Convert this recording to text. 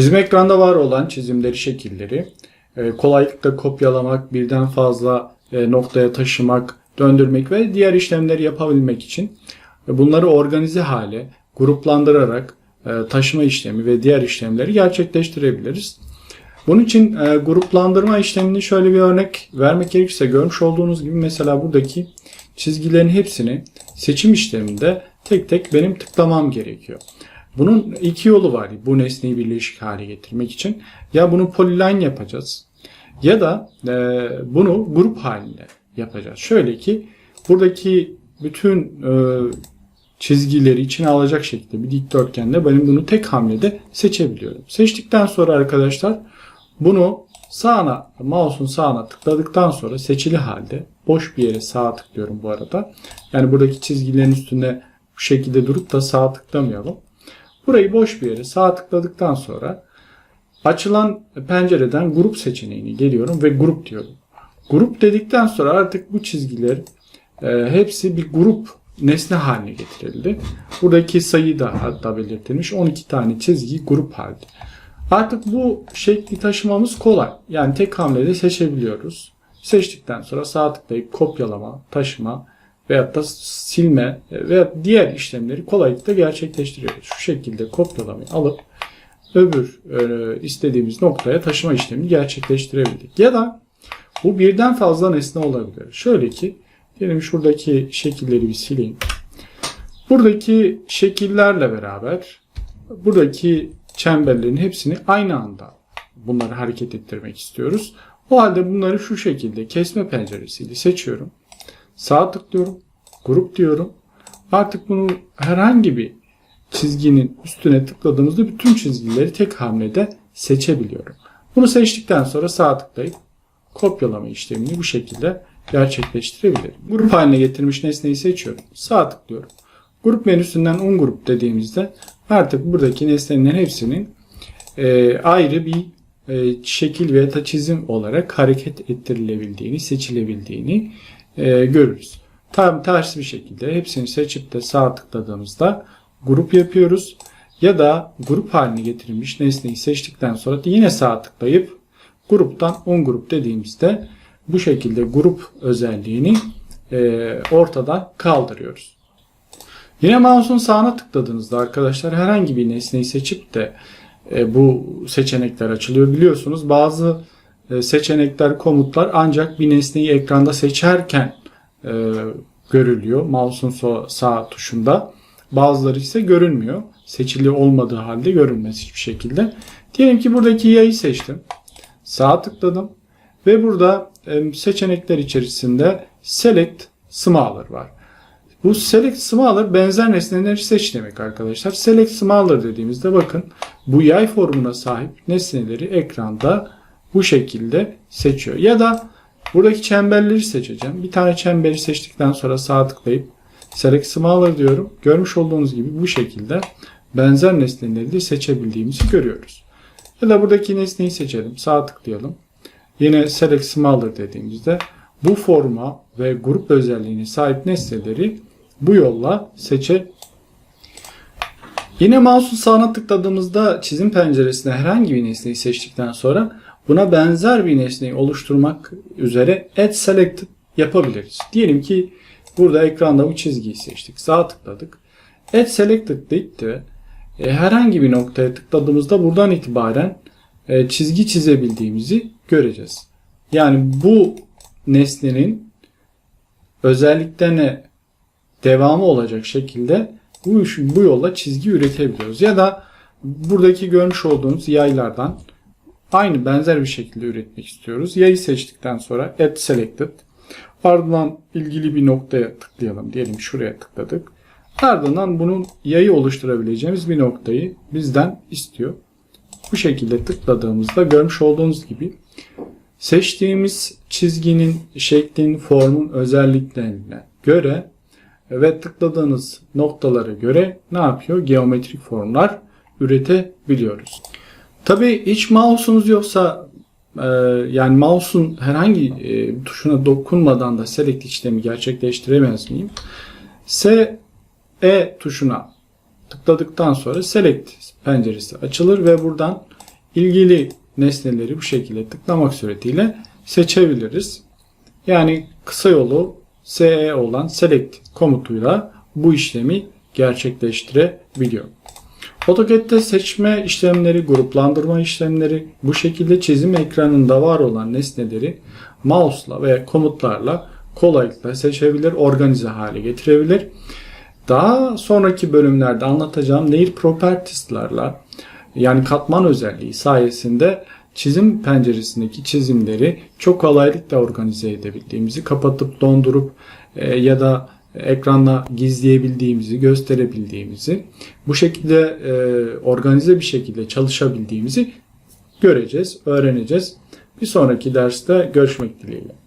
Çizim ekranda var olan çizimleri, şekilleri e, kolaylıkla kopyalamak, birden fazla e, noktaya taşımak, döndürmek ve diğer işlemleri yapabilmek için e, bunları organize hale gruplandırarak taşıma işlemi ve diğer işlemleri gerçekleştirebiliriz. Bunun için gruplandırma işlemini şöyle bir örnek vermek gerekirse görmüş olduğunuz gibi mesela buradaki çizgilerin hepsini seçim işleminde tek tek benim tıklamam gerekiyor. Bunun iki yolu var bu nesneyi birleşik hale getirmek için. Ya bunu polyline yapacağız ya da e, bunu grup halinde yapacağız. Şöyle ki buradaki bütün e, çizgileri içine alacak şekilde bir dikdörtgende benim bunu tek hamlede seçebiliyorum. Seçtikten sonra arkadaşlar bunu sağına, mouse'un sağına tıkladıktan sonra seçili halde boş bir yere sağa tıklıyorum bu arada. Yani buradaki çizgilerin üstünde bu şekilde durup da sağa tıklamayalım. Burayı boş bir yere sağ tıkladıktan sonra açılan pencereden grup seçeneğini geliyorum ve grup diyorum. Grup dedikten sonra artık bu çizgiler e, hepsi bir grup nesne haline getirildi. Buradaki sayı da hatta belirtilmiş. 12 tane çizgi grup halde. Artık bu şekli taşımamız kolay. Yani tek hamlede seçebiliyoruz. Seçtikten sonra sağ tıklayıp kopyalama, taşıma veyahut da silme veya diğer işlemleri kolaylıkla gerçekleştiriyoruz. Şu şekilde kopyalamayı alıp öbür e, istediğimiz noktaya taşıma işlemini gerçekleştirebildik. Ya da bu birden fazla nesne olabilir. Şöyle ki diyelim şuradaki şekilleri bir sileyim. Buradaki şekillerle beraber buradaki çemberlerin hepsini aynı anda bunları hareket ettirmek istiyoruz. O halde bunları şu şekilde kesme penceresiyle seçiyorum. Sağ tıklıyorum. Grup diyorum. Artık bunu herhangi bir çizginin üstüne tıkladığımızda bütün çizgileri tek hamlede seçebiliyorum. Bunu seçtikten sonra sağ tıklayıp kopyalama işlemini bu şekilde gerçekleştirebilirim. Grup haline getirmiş nesneyi seçiyorum. Sağ tıklıyorum. Grup menüsünden un grup dediğimizde artık buradaki nesnelerin hepsinin e, ayrı bir e, şekil veya çizim olarak hareket ettirilebildiğini, seçilebildiğini e, görürüz. Tam ters bir şekilde hepsini seçip de sağ tıkladığımızda grup yapıyoruz. Ya da grup haline getirilmiş nesneyi seçtikten sonra yine sağ tıklayıp gruptan un grup dediğimizde bu şekilde grup özelliğini e, ortadan kaldırıyoruz. Yine mouse'un sağına tıkladığınızda arkadaşlar herhangi bir nesneyi seçip de e, bu seçenekler açılıyor. Biliyorsunuz bazı seçenekler, komutlar ancak bir nesneyi ekranda seçerken e, görülüyor. Mouse'un sağ tuşunda. Bazıları ise görünmüyor. Seçili olmadığı halde görünmez hiçbir şekilde. Diyelim ki buradaki yayı seçtim. Sağ tıkladım. Ve burada e, seçenekler içerisinde Select Smaller var. Bu Select Smaller benzer nesneleri seç demek arkadaşlar. Select Smaller dediğimizde bakın bu yay formuna sahip nesneleri ekranda bu şekilde seçiyor. Ya da buradaki çemberleri seçeceğim. Bir tane çemberi seçtikten sonra sağ tıklayıp Select Smaller diyorum. Görmüş olduğunuz gibi bu şekilde benzer nesneleri de seçebildiğimizi görüyoruz. Ya da buradaki nesneyi seçelim. Sağ tıklayalım. Yine Select Smaller dediğimizde bu forma ve grup özelliğine sahip nesneleri bu yolla seçe Yine mouse'un sağına tıkladığımızda çizim penceresinde herhangi bir nesneyi seçtikten sonra buna benzer bir nesneyi oluşturmak üzere Add Selected yapabiliriz. Diyelim ki burada ekranda bu çizgiyi seçtik. Sağ tıkladık. Add Selected de e, herhangi bir noktaya tıkladığımızda buradan itibaren e, çizgi çizebildiğimizi göreceğiz. Yani bu nesnenin özelliklerine devamı olacak şekilde bu, bu yolla çizgi üretebiliyoruz. Ya da buradaki görmüş olduğunuz yaylardan aynı benzer bir şekilde üretmek istiyoruz. Yayı seçtikten sonra Add Selected ardından ilgili bir noktaya tıklayalım. Diyelim şuraya tıkladık. Ardından bunun yayı oluşturabileceğimiz bir noktayı bizden istiyor. Bu şekilde tıkladığımızda görmüş olduğunuz gibi seçtiğimiz çizginin, şeklin, formun özelliklerine göre ve tıkladığınız noktalara göre ne yapıyor? Geometrik formlar üretebiliyoruz. Tabii hiç mouse'unuz yoksa e, yani mouse'un herhangi e, tuşuna dokunmadan da select işlemi gerçekleştiremez miyim? S E tuşuna tıkladıktan sonra select penceresi açılır ve buradan ilgili nesneleri bu şekilde tıklamak suretiyle seçebiliriz. Yani kısa yolu SE olan select komutuyla bu işlemi gerçekleştirebiliyor. AutoCAD'de seçme işlemleri, gruplandırma işlemleri bu şekilde çizim ekranında var olan nesneleri mouse'la veya komutlarla kolaylıkla seçebilir, organize hale getirebilir. Daha sonraki bölümlerde anlatacağım Layer Properties'larla yani katman özelliği sayesinde çizim penceresindeki çizimleri çok kolaylıkla organize edebildiğimizi, kapatıp dondurup e, ya da ekranda gizleyebildiğimizi, gösterebildiğimizi, bu şekilde e, organize bir şekilde çalışabildiğimizi göreceğiz, öğreneceğiz. Bir sonraki derste görüşmek dileğiyle.